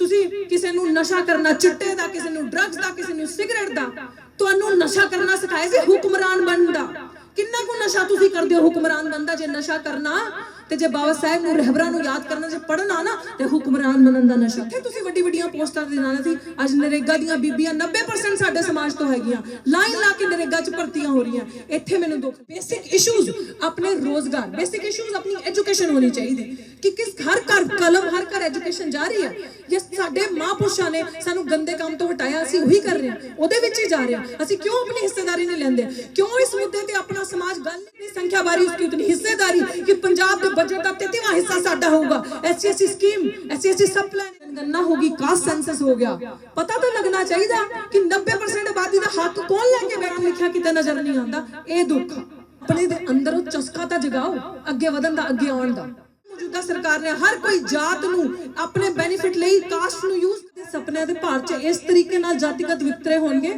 ਤੁਸੀਂ ਕਿਸੇ ਨੂੰ ਨਸ਼ਾ ਕਰਨਾ, ਚਿੱਟੇ ਦਾ, ਕਿਸੇ ਨੂੰ ਡਰੱਗਸ ਦਾ, ਕਿਸੇ ਨੂੰ ਸਿਗਰਟ ਦਾ, ਤੁਹਾਨੂੰ ਨਸ਼ਾ ਕਰਨਾ ਸਿਖਾਇਆ ਸੀ ਹੁਕਮਰਾਨ ਬਣਨ ਦਾ। ਕਿੰਨਾ ਕੁ ਨਸ਼ਾ ਤੁਸੀਂ ਕਰਦੇ ਹੋ ਹੁਕਮਰਾਨ ਬਣਦਾ ਜੇ ਨਸ਼ਾ ਕਰਨਾ ਤੇ ਜੇ ਬਾਬਾ ਸਾਹਿਬ ਨੂੰ ਰਹਿਬਰਾਂ ਨੂੰ ਯਾਦ ਕਰਨਾ ਜੇ ਪੜਨਾ ਨਾ, ਤੇ ਹੁਕਮਰਾਨ ਬਣਨ ਦਾ ਨਸ਼ਾ। ਕਿ ਤੁਸੀਂ ਵੱਡੀ ਵੱਡੀਆਂ ਪੋਸਟਾਂ ਦੇ ਨਾਲ ਸੀ ਅੱਜ ਨਰੇਗਾ ਦੀਆਂ ਬੀਬੀਆਂ 90% ਸਾਡੇ ਸਮਾਜ ਤੋਂ ਹੈਗੀਆਂ। ਲਾਈਨ ਲਾ ਕੇ ਨਰੇਗਾ 'ਚ ਭਰਤੀਆਂ ਹੋ ਰਹੀਆਂ। ਇੱਥੇ ਮੈਨੂੰ ਦੁੱਖ ਬੇਸਿਕ ਇਸ਼ੂਜ਼ ਆਪਣੇ ਰੋਜ਼ਗਾਰ ਬੇਸਿਕ ਇਸ਼ੂਜ਼ ਆਪਣੀ ਐਜੂਕੇਸ਼ਨ ਹੋਣੀ ਚਾਹੀਦੀ। ਕਿ ਕਿਸ, ਹਰ ਘਰ ਕਲਮ, ਹਰ ਘਰ ਐਜੂਕੇਸ਼ਨ ਜਾ ਰਹੀ ਹੈ। ਜੇ ਸਾਡੇ ਮਹਾਂਪੁਰਸ਼ਾਂ ਨੇ ਸਾਨੂੰ ਗੰਦੇ ਕੰਮ ਤੋਂ ਹਟਾਇਆ, ਅਸੀਂ ਉਹੀ ਕਰ ਰਹੇ ਹਾਂ, ਉਹਦੇ ਵਿੱਚ ਹੀ ਜਾ ਰਹੇ ਹਾਂ। ਅਸੀਂ ਕਿਉਂ ਆਪਣੀ ਹਿੱਸੇਦਾਰੀ ਨਹੀਂ ਲੈਂਦੇ? ਕਿਉਂ ਇਸ ਮੁੱਦੇ ਤੇ ਆਪਣਾ ਨਹੀਂ ਸੰਖਿਆ ਬਾਰੀ ਉਸकी ਉਤਨੀ ਹਿੱਸੇਦਾਰੀ ਕਿ ਪੰਜਾਬ ਦੇ ਬਜਟ ਦਾ 33ਵਾਂ ਹਿੱਸਾ ਸਾਡਾ ਹੋਊਗਾ। ਐਸਸੀਐਸਸੀ ਸਕੀਮ ਐਸਸੀਐਸਸੀ ਸਬ ਪਲਾਨ ਗੰਨਾ ਹੋਗੀ ਕਾਸਟ ਸੈਂਸਸ ਹੋ ਗਿਆ। ਪਤਾ ਤਾਂ ਲੱਗਣਾ ਚਾਹੀਦਾ ਕਿ 90% ਆਬਾਦੀ ਦਾ ਹੱਕ ਕੌਣ ਲੈ ਕੇ ਬੈਠਾ ਲਿਖਿਆ ਕਿਤੇ ਨਜ਼ਰ ਨਹੀਂ ਆਉਂਦਾ। ਇਹ ਦੁੱਖ। ਆਪਣੇ ਦੇ ਅੰਦਰੋਂ ਚਸਕਾ ਤਾਂ ਜਗਾਓ, ਅੱਗੇ ਵਧਣ ਦਾ, ਅੱਗੇ ਆਉਣ ਦਾ। ਮੌਜੂਦਾ ਸਰਕਾਰ ਨੇ ਹਰ ਕੋਈ ਜਾਤ ਨੂੰ ਆਪਣੇ ਬੈਨੀਫਿਟ ਲਈ ਕਾਸਟ ਨੂੰ ਯੂਜ਼ ਦੇ ਸੁਪਨਿਆਂ ਦੇ ਭਾਰ 'ਚ ਇਸ ਤਰੀਕੇ ਨਾਲ ਜਾਤੀਗਤ ਵਿਤਕਰੇ ਹੋਣਗੇ।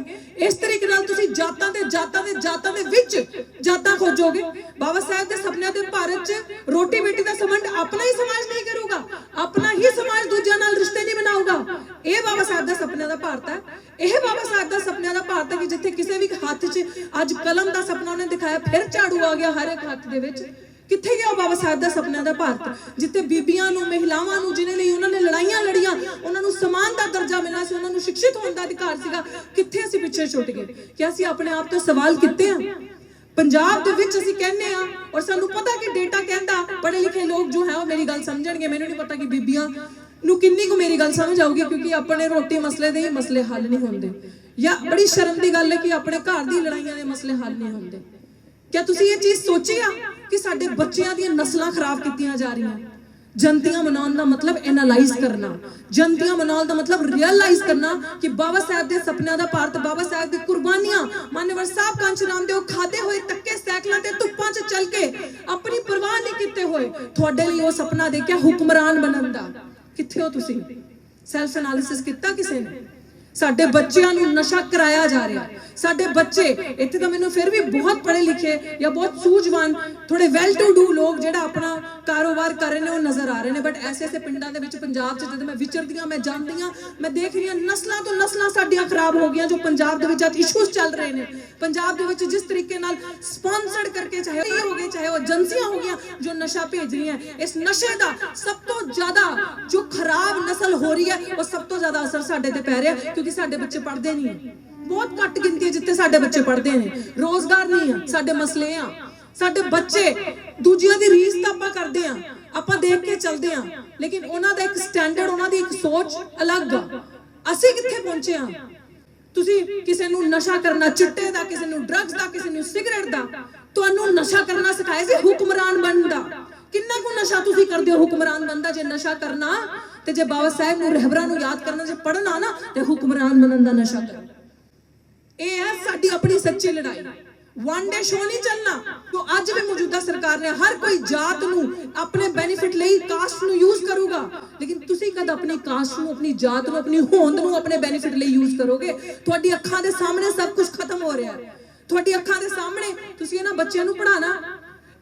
ਇਸ ਤਰੀਕੇ ਨਾਲ ਤੁਸੀਂ ਜਾਤਾਂ ਦੇ ਜਾਤਾਂ ਦੇ ਜਾਤਾਂ ਦੇ ਵਿੱਚ ਜਾਤਾਂ ਖੋਜੋਗੇ। ਬਾਬਾ ਸਾਹਿਬ ਦੇ ਸੁਪਨਿਆਂ ਦੇ ਭਾਰਤ 'ਚ ਰੋਟੀ ਬੇਟੀ ਦਾ ਸੰਬੰਧ ਆਪਣਾ ਹੀ ਸਮਾਜ ਨਹੀਂ ਕਰੂਗਾ, ਆਪਣਾ ਹੀ ਸਮਾਜ ਦੂਜਿਆਂ ਨਾਲ ਰਿਸ਼ਤੇ ਨਹੀਂ ਬਣਾਊਗਾ। ਇਹ ਬਾਬਾ ਸਾਹਿਬ ਦਾ ਸੁਪਨਿਆਂ ਦਾ ਭਾਰਤ ਹੈ। ਇਹ ਬਾਬਾ ਸਾਹਿਬ ਦਾ ਸੁਪਨਿਆਂ ਦਾ ਭਾਰਤ ਹੈ ਕਿ ਜਿੱਥੇ ਕਿਸੇ ਵੀ ਹੱਥ 'ਚ ਅੱਜ ਕਲਮ ਦਾ ਸੁਪਨਾ ਉਹਨੇ ਦਿਖਾਇਆ, ਫਿਰ ਝਾੜੂ ਆ ਗਿਆ ਹਰ ਇੱਕ ਹੱਥ ਦੇ ਵਿੱਚ। ਕਿੱਥੇ ਗਿਆ ਬਾਬਾ ਸਾਹਿਬ ਦਾ ਸੁਪਨਿਆਂ ਦਾ ਭਾਰਤ? ਜਿੱਥੇ ਬੀਬੀਆਂ ਨੂੰ, ਮਹਿਲਾਵਾਂ ਨੂੰ, ਜਿਨ੍ਹਾਂ ਲਈ ਉਹਨਾਂ ਨੇ ਲੜਾਈਆਂ ਲੜੀਆਂ, ਉਹਨਾਂ ਨੂੰ ਸਮਾਨ ਦਾ ਦਰਜਾ ਮਿਲਣਾ ਸੀ, ਉਹਨਾਂ ਨੂੰ ਸ਼ਿਕਸ਼ਿਤ ਹੋਣ ਦਾ ਅਧਿਕਾਰ ਸੀਗਾ, ਕਿੱਥੇ ਅਸੀਂ ਪਿੱਛੇ ਛੁੱਟ ਗਏ? ਕਿ ਅਸੀਂ ਆਪਣੇ ਆਪ ਤੋਂ ਸਵਾਲ ਕੀਤੇ ਆ? ਪੰਜਾਬ ਦੇ ਵਿੱਚ ਅਸੀਂ ਕਹਿੰਦੇ ਆ, ਔਰ ਸਾਨੂੰ ਪਤਾ ਕਿ ਡੇਟਾ ਕਹਿੰਦਾ, ਪੜ੍ਹੇ ਲਿਖੇ ਲੋਕ ਜੋ ਹੈ ਉਹ ਮੇਰੀ ਗੱਲ ਸਮਝਣਗੇ, ਮੈਨੂੰ ਨਹੀਂ ਪਤਾ ਕਿ ਬੀਬੀਆਂ ਨੂੰ ਕਿੰਨੀ ਕੁ ਮੇਰੀ ਗੱਲ ਸਮਝ ਆਊਗੀ, ਕਿਉਂਕਿ ਆਪਣੇ ਰੋਟੀ ਮਸਲੇ ਦੇ ਹੀ ਮਸਲੇ ਹੱਲ ਨਹੀਂ ਹੁੰਦੇ। ਜਾਂ ਬੜੀ ਸ਼ਰਮ ਦੀ ਗੱਲ ਹੈ ਕਿ ਆਪਣੇ ਘਰ ਦੀ ਲੜਾਈਆਂ ਦੇ ਮਸਲੇ ਹੱਲ ਨਹੀਂ ਹੁੰਦੇ। ਕਿਆ ਤੁਸੀਂ ਇਹ ਚੀਜ਼ ਸੋਚੀ ਆ ਕਿ ਸਾਡੇ ਬੱਚਿਆਂ ਦੀਆਂ ਨਸਲਾਂ ਖਰਾਬ ਕੀਤੀਆਂ ਜਾ ਰਹੀਆਂ? ਜਨਤੀਆਂ ਮਨਾਉਣ ਦਾ ਮਤਲਬ ਐਨਾਲਾਈਜ਼ ਕਰਨਾ। ਜਨਤੀਆਂ ਮਨਾਉਣ ਦਾ ਮਤਲਬ ਰਿਅਲਾਈਜ਼ ਕਰਨਾ ਕਿ ਬਾਬਾ ਸਾਹਿਬ ਦੇ ਸੁਪਨਿਆਂ ਦਾ ਭਾਰਤ, ਬਾਬਾ ਸਾਹਿਬ ਦੀ ਕੁਰਬਾਨੀਆਂ। ਮਾਨਵਰ ਸਾਹਿਬ ਕੰਚ ਦੇ ਉਹ ਖਾਦੇ ਹੋਏ ਤੱਕੇ ਸਾਈਕਲਾਂ ਤੇ ਧੁੱਪਾਂ 'ਚ ਚੱਲ ਕੇ ਆਪਣੀ ਪਰਵਾਹ ਨਹੀਂ ਕੀਤੇ ਹੋਏ। ਤੁਹਾਡੇ ਲਈ ਉਹ ਸੁਪਨਾ ਦੇਖਿਆ ਹੁਕਮਰਾਨ ਬਣਨ ਦਾ। ਕਿੱਥੇ ਹੋ ਤੁਸੀਂ? ਸੈਲਫ ਐਨਾਲਿਸਿਸ ਕੀਤਾ ਕਿਸੇ ਨੇ? ਸਾਡੇ ਬੱਚਿਆਂ ਨੂੰ ਨਸ਼ਾ ਕਰਾਇਆ ਜਾ ਰਿਹਾ ਸਾਡੇ ਬੱਚੇ, ਇੱਥੇ ਤਾਂ ਮੈਨੂੰ ਫਿਰ ਵੀ ਬਹੁਤ ਪੜ੍ਹੇ ਲਿਖੇ ਜਾਂ ਬਹੁਤ ਸੂਝਵਾਨ ਥੋੜੇ ਵੈਲ ਟੂ ਡੂ ਲੋਕ ਜਿਹੜਾ ਆਪਣਾ ਕਾਰੋਬਾਰ ਕਰ ਰਹੇ ਨੇ, ਉਹ ਨਜ਼ਰ ਆ ਰਹੇ ਨੇ। ਬਟ ਐਸੇ ਐਸੇ ਪਿੰਡਾਂ ਦੇ ਵਿੱਚ, ਪੰਜਾਬ 'ਚ ਜਦੋਂ ਮੈਂ ਵਿਚਰਦੀਆਂ, ਮੈਂ ਜਾਂਦੀਆਂ ਮੈਂ ਦੇਖ ਰਹੀ ਨਸਲਾਂ ਤੋਂ ਨਸਲਾਂ ਸਾਡੀਆਂ ਖਰਾਬ ਹੋ ਗਈਆਂ, ਜੋ ਪੰਜਾਬ ਦੇ ਵਿੱਚ ਅੱਜ ਇਸ਼ੂਸ ਚੱਲ ਰਹੇ ਨੇ। ਪੰਜਾਬ ਦੇ ਵਿੱਚ ਜਿਸ ਤਰੀਕੇ ਨਾਲ ਸਪਾਂਸਰਡ ਕਰਕੇ ਚਾਹੇ ਇਹ ਹੋ ਗਏ, ਚਾਹੇ ਉਹ ਏਜੰਸੀਆਂ ਹੋ ਗਈਆਂ, ਜੋ ਨਸ਼ਾ ਭੇਜ ਰਹੀਆਂ ਇਸ ਨਸ਼ੇ ਦਾ ਸਭ ਤੋਂ ਜ਼ਿਆਦਾ ਜੋ ਖਰਾਬ ਨਸਲ ਹੋ ਰਹੀ ਹੈ, ਉਹ ਸਭ ਤੋਂ ਜ਼ਿਆਦਾ ਅਸਰ ਸਾਡੇ ਤੇ ਪੈ ਰਿਹਾ ਕਿਉਂਕਿ ਸਾਡੇ ਬੱਚੇ ਪੜ੍ਹਦੇ ਨਹੀਂ ਹੈ ਬਹੁਤ ਘੱਟ ਗਿਣਤੀ ਜਿੱਥੇ ਸਾਡੇ ਬੱਚੇ ਪੜ੍ਹਦੇ ਨੇ। ਰੋਜ਼ਗਾਰ ਨਹੀਂ ਆ, ਸਾਡੇ ਮਸਲੇ ਆ। ਸਾਡੇ ਬੱਚੇ, ਦੂਜਿਆਂ ਦੀ ਰੀਸ ਤਾਂ ਆਪਾਂ ਕਰਦੇ ਆ। ਆਪਾਂ ਦੇਖ ਕੇ ਚੱਲਦੇ ਆ। ਲੇਕਿਨ ਉਹਨਾਂ ਦਾ ਇੱਕ ਸਟੈਂਡਰਡ, ਉਹਨਾਂ ਦੀ ਇੱਕ ਸੋਚ ਅਲੱਗ ਆ। ਅਸੀਂ ਕਿੱਥੇ ਪਹੁੰਚੇ ਆ? ਤੁਸੀਂ ਕਿਸੇ ਨੂੰ ਨਸ਼ਾ ਕਰਨਾ, ਚਿੱਟੇ ਦਾ, ਕਿਸੇ ਨੂੰ ਡਰੱਗਸ ਦਾ, ਕਿਸੇ ਨੂੰ ਸਿਗਰਟ ਦਾ, ਤੁਹਾਨੂੰ ਨਸ਼ਾ ਕਰਨਾ ਸਿਖਾਇਆ ਸੀ ਹੁਕਮਰਾਨ ਬਣਨ ਦਾ। ਕਿੰਨਾ ਕੁ ਨਸ਼ਾ ਤੁਸੀਂ ਕਰਦੇ ਹੋ ਹੁਕਮਰਾਨ ਬਣਦਾ ਜੇ ਨਸ਼ਾ ਕਰਨਾ ਤੇ ਜੇ ਬਾਬਾ ਸਾਹਿਬ ਨੂੰ ਰਹਿਬਰਾਂ ਨੂੰ ਯਾਦ ਕਰਨਾ ਜੇ ਪੜਨਾ ਨਾ, ਤੇ ਹੁਕਮਰਾਨ ਬਣਨ ਦਾ ਨਸ਼ਾ ਕਰੋ। ਇਹ ਹੈ ਸਾਡੀ ਆਪਣੀ ਸੱਚੀ ਲੜਾਈ। ਵਨ ਡੇ ਸ਼ੋ ਨਹੀਂ ਚੱਲਣਾ, ਜੋ ਅੱਜ ਵੀ ਮੌਜੂਦਾ ਸਰਕਾਰ ਨੇ ਹਰ ਕੋਈ ਜਾਤ ਨੂੰ ਆਪਣੇ ਬੈਨੀਫਿਟ ਲਈ ਕਾਸਟ ਨੂੰ ਯੂਜ਼ ਕਰੂਗਾ। ਲੇਕਿਨ ਤੁਸੀਂ ਕਦ ਆਪਣੀ ਕਾਸਟ ਨੂੰ, ਆਪਣੀ ਜਾਤ ਨੂੰ, ਆਪਣੀ ਹੋਂਦ ਨੂੰ ਆਪਣੇ ਬੈਨੀਫਿਟ ਲਈ ਯੂਜ਼ ਕਰੋਗੇ? ਤੁਹਾਡੀ ਅੱਖਾਂ ਦੇ ਸਾਹਮਣੇ ਸਭ ਕੁਝ ਖਤਮ ਹੋ ਰਿਹਾ ਹੈ। ਤੁਹਾਡੀ ਅੱਖਾਂ ਦੇ ਸਾਹਮਣੇ ਤੁਸੀਂ ਇਹਨਾਂ ਬੱਚਿਆਂ ਨੂੰ ਪੜਾਣਾ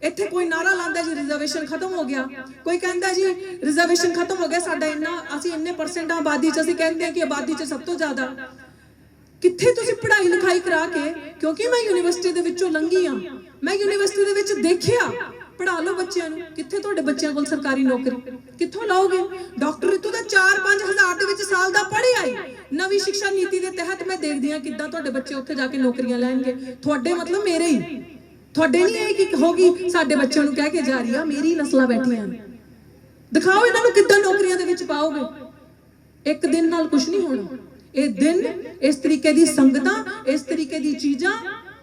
ਇੱਥੇ ਕੋਈ ਨਾਰਾ ਲਾਉਂਦਾ ਜੀ ਰਿਜ਼ਰਵੇਸ਼ਨ ਖਤਮ ਹੋ ਗਿਆ। ਕੋਈ ਕਹਿੰਦਾ ਜੀ ਰਿਜ਼ਰਵੇਸ਼ਨ ਖਤਮ ਹੋ ਗਿਆ ਸਾਡਾ ਇੰਨਾ, ਅਸੀਂ ਇੰਨੇ ਪਰਸੈਂਟ ਆਬਾਦੀ ਚ, ਅਸੀਂ ਕਹਿੰਦੇ ਹਾਂ ਕਿ ਆਬਾਦੀ ਚ ਸਭ ਤੋਂ ਜ਼ਿਆਦਾ। ਕਿੱਥੇ ਤੁਸੀਂ ਪੜ੍ਹਾਈ ਲਿਖਾਈ ਕਰਾ ਕੇ, ਕਿਉਂਕਿ ਮੈਂ ਯੂਨੀਵਰਸਿਟੀ ਦੇ ਵਿੱਚੋਂ ਲੰਘੀ ਆ ਮੈਂ ਯੂਨੀਵਰਸਿਟੀ ਦੇ ਵਿੱਚ ਦੇਖਿਆ। ਪੜ੍ਹਾ ਲਓ ਬੱਚਿਆਂ ਨੂੰ, ਕਿੱਥੇ ਤੁਹਾਡੇ ਬੱਚਿਆਂ ਕੋਲ ਸਰਕਾਰੀ ਨੌਕਰੀ? ਕਿੱਥੋਂ ਲਾਓਗੇ? ਡਾਕਟਰ ਰਿਤੂ ਦਾ 4-5 ਹਜ਼ਾਰ ਦੇ ਵਿੱਚ ਸਾਲ ਦਾ ਪੜ੍ਹੇ ਆਈ ਨਵੀਂ ਸਿੱਖਿਆ ਨੀਤੀ ਦੇ ਤਹਿਤ ਮੈਂ ਦੇਖਦੀ ਹਾਂ ਕਿੱਦਾਂ ਤੁਹਾਡੇ ਬੱਚੇ ਉੱਥੇ ਜਾ ਕੇ ਨੌਕਰੀਆਂ ਲੈਣਗੇ। ਤੁਹਾਡੇ ਮਤਲਬ ਮੇਰੇ ਹੀ। ਤੁਹਾਡੇ ਨਹੀਂ ਇਹ ਕਿ ਹੋਗੀ? ਸਾਡੇ ਬੱਚਿਆਂ ਨੂੰ ਕਹਿ ਕੇ ਜਾ ਰਹੀ ਆ, ਮੇਰੀ ਨਸਲਾਂ ਬੈਠੀਆਂ ਨੇ। ਦਿਖਾਓ ਇਹਨਾਂ ਨੂੰ ਕਿੱਦਾਂ ਨੌਕਰੀਆਂ ਦੇ ਵਿੱਚ ਪਾਓਗੇ। ਇੱਕ ਦਿਨ ਨਾਲ ਕੁਝ ਨਹੀਂ ਹੋਣਾ। ਇਹ ਦਿਨ ਇਸ ਤਰੀਕੇ ਦੀ ਸੰਗਤਾਂ, ਇਸ ਤਰੀਕੇ ਦੀ ਚੀਜ਼ਾਂ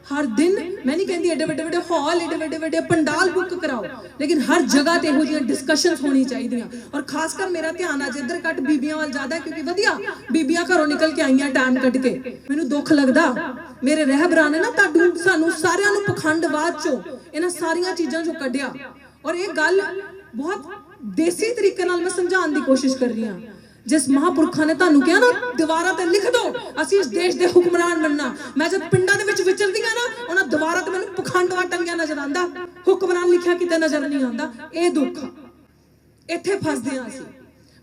ਹਰ ਦਿਨ ਮੈਂ ਨਹੀਂ ਕਹਿੰਦੀ ਐਡੇ ਵੱਡੇ ਵੱਡੇ ਹਾਲ, ਐਡੇ ਵੱਡੇ ਵੱਡੇ ਪੰਡਾਲ ਬੁੱਕ ਕਰਾਓ, ਲੇਕਿਨ ਹਰ ਜਗ੍ਹਾ ਤੇ ਇਹੋ ਜਿਹੀਆਂ ਡਿਸਕਸ਼ਨਸ ਹੋਣੀ ਚਾਹੀਦੀਆਂ। ਔਰ ਖਾਸ ਕਰ ਮੇਰਾ ਧਿਆਨ ਅੱਜ ਇੱਧਰ ਘੱਟ ਬੀਬੀਆਂ ਵੱਲ ਜ਼ਿਆਦਾ ਕਿਉਂਕਿ ਵਧੀਆ ਬੀਬੀਆਂ ਘਰੋਂ ਨਿਕਲ ਕੇ ਆਈਆਂ ਟਾਈਮ ਕੱਢ ਕੇ। ਮੈਨੂੰ ਦੁੱਖ ਲੱਗਦਾ, ਮੇਰੇ ਰਹਿਬਰਾਂ ਨੇ ਨਾ ਤੁਹਾਨੂੰ ਸਾਨੂੰ ਸਾਰਿਆਂ ਨੂੰ ਪਖੰਡਵਾਦ ਚੋਂ ਇਹਨਾਂ ਸਾਰੀਆਂ ਚੀਜ਼ਾਂ ਚੋਂ ਕੱਢਿਆ। ਔਰ ਇਹ ਗੱਲ ਬਹੁਤ ਦੇਸੀ ਤਰੀਕੇ ਨਾਲ ਮੈਂ ਸਮਝਾਉਣ ਦੀ ਕੋਸ਼ਿਸ਼ ਕਰ ਰਹੀ ਹਾਂ। ਜਿਸ ਮਹਾਪੁਰਖਾਂ ਨੇ ਤੁਹਾਨੂੰ ਕਿਹਾ ਨਾ ਦੀਵਾਰਾਂ ਤੇ ਲਿਖ ਦਿਓ। ਅਸੀਂ ਇਸ ਦੇਸ਼ ਦੇ ਹੁਕਮਰਾਨ ਬਣਨਾ। ਮੈਂ ਜਦ ਪਿੰਡਾਂ ਦੇ ਵਿੱਚ ਵਿਚਰਦੀਆਂ ਨਾ, ਉਹਨਾਂ ਦੀਵਾਰਾਂ ਤੇ ਮੈਨੂੰ ਪਖੰਡਵਾ ਟੰਗਿਆ ਨਜ਼ਰ ਆਂਦਾ ਹੁਕਮਰਾਨ ਲਿਖਿਆ ਕਿਤੇ ਨਜ਼ਰ ਨਹੀਂ ਆਉਂਦਾ। ਇਹ ਦੁੱਖ ਇੱਥੇ ਫਸਦੇ ਆ ਅਸੀਂ।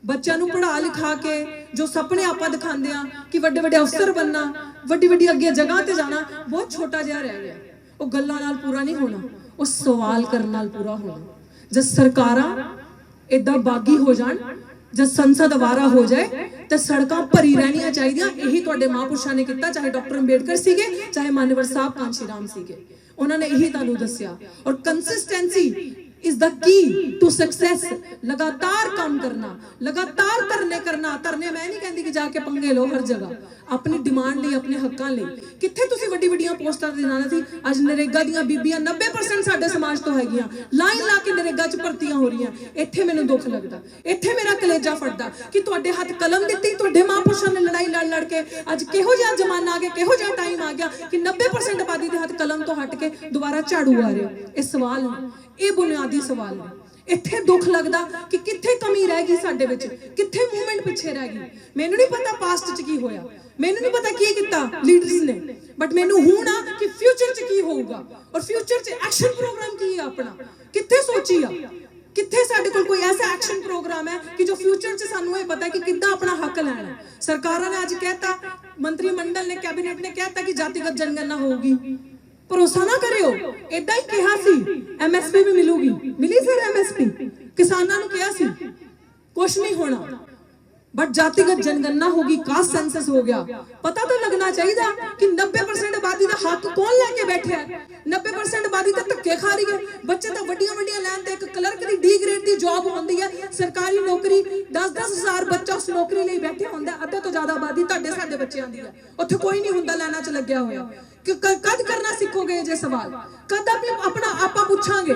ਬੱਚਿਆਂ ਨੂੰ ਪੜ੍ਹਾ ਲਿਖਾ ਕੇ, ਜੋ ਸੁਪਨੇ ਆਪਾਂ ਦਿਖਾਉਂਦੇ ਆ ਕਿ ਵੱਡੇ ਵੱਡੇ ਅਫਸਰ ਬੰਨਾ ਵੱਡੀ ਵੱਡੀ ਅੱਗੇ ਜਗ੍ਹਾ ਤੇ ਜਾਣਾ, ਬਹੁਤ ਛੋਟਾ ਜਿਹਾ ਰਹਿ ਗਿਆ। ਉਹ ਗੱਲਾਂ ਨਾਲ ਪੂਰਾ ਨਹੀਂ ਹੋਣਾ। ਉਹ ਸਵਾਲ ਕਰਨ ਨਾਲ ਪੂਰਾ ਹੋਣਾ। ਜਦ ਸਰਕਾਰਾਂ ਇਦਾਂ ਬਾਗੀ ਹੋ ਜਾਣ ਜਦ ਸੰਸਦ ਵਾਰਾ ਹੋ ਜਾਏ, ਤੇ ਸੜਕਾਂ ਭਰੀ ਰਹਿਣੀਆਂ ਚਾਹੀਦੀਆਂ। ਇਹੀ ਤੁਹਾਡੇ ਮਹਾਂਪੁਰਸ਼ਾਂ ਨੇ ਕੀਤਾ, ਚਾਹੇ ਡਾਕਟਰ ਅੰਬੇਡਕਰ ਸੀਗੇ, ਚਾਹੇ ਮਾਨਵਰ ਸਾਹਿਬ, ਕਾਂਸ਼ੀ ਰਾਮ ਸੀਗੇ। ਉਹਨਾਂ ਨੇ ਇਹੀ ਤੁਹਾਨੂੰ ਦੱਸਿਆ। ਔਰ consistency is the key to success ਲਗਾਤਾਰ ਕੰਮ ਕਰਨਾ, ਲਗਾਤਾਰ ਧਰਨੇ ਕਰਨਾ? ਧਰਨੇ ਮੈਂ ਨਹੀਂ ਕਹਿੰਦੀ ਕਿ ਜਾ ਕੇ ਪੰਗੇ ਲਓ ਹਰ ਜਗ੍ਹਾ। ਆਪਣੀ ਡਿਮਾਂਡ ਲਈ, ਆਪਣੇ ਹੱਕਾਂ ਲਈ। ਕਿੱਥੇ ਤੁਸੀਂ ਵੱਡੀ ਵੱਡੀਆਂ ਪੋਸਟਾਂ ਦੇ ਨਾਲ ਸੀ ਅੱਜ ਨਰੇਗਾ ਦੀਆਂ ਬੀਬੀਆਂ 90% ਸਾਡੇ ਸਮਾਜ ਤੋਂ ਹੈਗੀਆਂ। ਲਾਈਨ ਲਾ ਕੇ ਨਰੇਗਾ 'ਚ ਭਰਤੀਆਂ ਹੋ ਰਹੀਆਂ। ਇੱਥੇ ਮੈਨੂੰ ਦੁੱਖ ਲੱਗਦਾ। ਇੱਥੇ ਮੇਰਾ ਕਲੇਜਾ ਫੜਦਾ ਕਿ ਤੁਹਾਡੇ ਹੱਥ ਕਲਮ ਦਿੱਤੀ, ਤੁਹਾਡੇ ਮਹਾਂਪੁਰਸ਼ਾਂ ਨੇ ਲੜਾਈ ਲੜ ਲੜ ਕੇ। ਅੱਜ ਕਿਹੋ ਜਿਹਾ ਜ਼ਮਾਨਾ ਆ ਗਿਆ, ਕਿਹੋ ਜਿਹਾ ਟਾਈਮ ਆ ਗਿਆ ਕਿ 90% ਆਬਾਦੀ ਦੇ ਹੱਥ ਕਲਮ ਤੋਂ ਹਟ ਕੇ ਦੁਬਾਰਾ ਝਾੜੂ ਆ ਰਿਹਾ ਇਹ ਸਵਾਲ ਇਹ ਬੁਨਿਆਦੀ ਸਵਾਲ ਨੇ। ਇੱਥੇ ਦੁੱਖ ਲੱਗਦਾ ਕਿ ਕਿੱਥੇ ਕਮੀ ਰਹਿ ਗਈ ਸਾਡੇ ਵਿੱਚ, ਕਿੱਥੇ ਮੂਵਮੈਂਟ ਪਿੱਛੇ ਰਹਿ ਗਈ। ਮੈਨੂੰ ਨਹੀਂ ਪਤਾ ਪਾਸਟ 'ਚ ਕੀ ਹੋਇਆ, ਮੈਨੂੰ ਨਹੀਂ ਪਤਾ ਕੀ ਕੀਤਾ ਲੀਡਰਸ ਨੇ। ਬਟ ਮੈਨੂੰ ਹੁਣ ਆ ਕਿ ਫਿਊਚਰ 'ਚ ਕੀ ਹੋਊਗਾ ਔਰ ਫਿਊਚਰ 'ਚ ਐਕਸ਼ਨ ਪ੍ਰੋਗਰਾਮ ਕੀ ਹੈ ਆਪਣਾ? ਕਿੱਥੇ ਸੋਚੀ ਆ? ਕਿੱਥੇ ਸਾਡੇ ਕੋਲ ਕੋਈ ਐਸਾ ਐਕਸ਼ਨ ਪ੍ਰੋਗਰਾਮ ਹੈ ਕਿ ਜੋ ਫਿਊਚਰ 'ਚ ਸਾਨੂੰ ਇਹ ਪਤਾ ਕਿ ਕਿੱਦਾਂ ਆਪਣਾ ਹੱਕ ਲੈਣਾ ਸਰਕਾਰਾਂ ਨੇ ਅੱਜ ਕਹਿਤਾ, ਮੰਤਰੀ ਮੰਡਲ ਨੇ ਕੈਬਨਿਟ ਨੇ ਕਹਿਤਾ ਕਿ ਜਾਤੀਗਤ ਜਨਗਣਨਾ ਹੋਊਗੀ। ਭਰੋਸਾ ਨਾ ਕਰਿਓ। ਇਦਾਂ ਹੀ ਕਿਹਾ ਸੀ ਐਮਐਸਪੀ ਵੀ ਮਿਲੂਗੀ। ਮਿਲੀ ਸਰ ਐਮਐਸਪੀ ਕਿਸਾਨਾਂ ਨੂੰ ਕਿਹਾ ਸੀ ਕੁਝ ਨਹੀਂ ਹੋਣਾ। ਬਟ ਜਾਤੀਗਤ ਜਨਗਣਨਾ ਹੋਗੀ ਕਾਸਟ ਸੈਂਸਸ ਹੋ ਗਿਆ ਪਤਾ ਤਾਂ ਲੱਗਣਾ ਚਾਹੀਦਾ ਕਿ 90% ਆਬਾਦੀ ਦਾ ਹੱਕ ਕੌਣ ਲੈ ਕੇ ਬੈਠਿਆ 90% ਆਬਾਦੀ ਤਾਂ ਧੱਕੇ ਖਾ ਰਹੀ ਹੈ ਬੱਚੇ ਤਾਂ ਵੱਡੀਆਂ ਵੱਡੀਆਂ ਲੈਣ ਤੇ ਇੱਕ ਕਲਰਕ ਦੀ ਡੀ ਗ੍ਰੇਡ ਦੀ ਜੌਬ ਹੁੰਦੀ ਹੈ ਸਰਕਾਰੀ ਨੌਕਰੀ 10-10 ਹਜ਼ਾਰ ਬੱਚਾ ਉਸ ਨੌਕਰੀ ਲਈ ਬੈਠੇ ਹੁੰਦਾ ਅੱਧੇ ਤੋਂ ਜ਼ਿਆਦਾ ਆਬਾਦੀ ਤੁਹਾਡੇ ਸਾਡੇ ਬੱਚਿਆਂ ਦੀ ਹੈ ਉੱਥੇ ਕੋਈ ਨਹੀਂ ਹੁੰਦਾ ਲੈਣਾ 'ਚ ਲੱਗਿਆ ਹੋਇਆ ਕਿ ਕਦ ਕਰਨਾ ਸਿੱਖੋਗੇ ਜੇ ਸਵਾਲ ਕਦ ਆਪਣਾ ਆਪਾਂ ਪੁੱਛਾਂਗੇ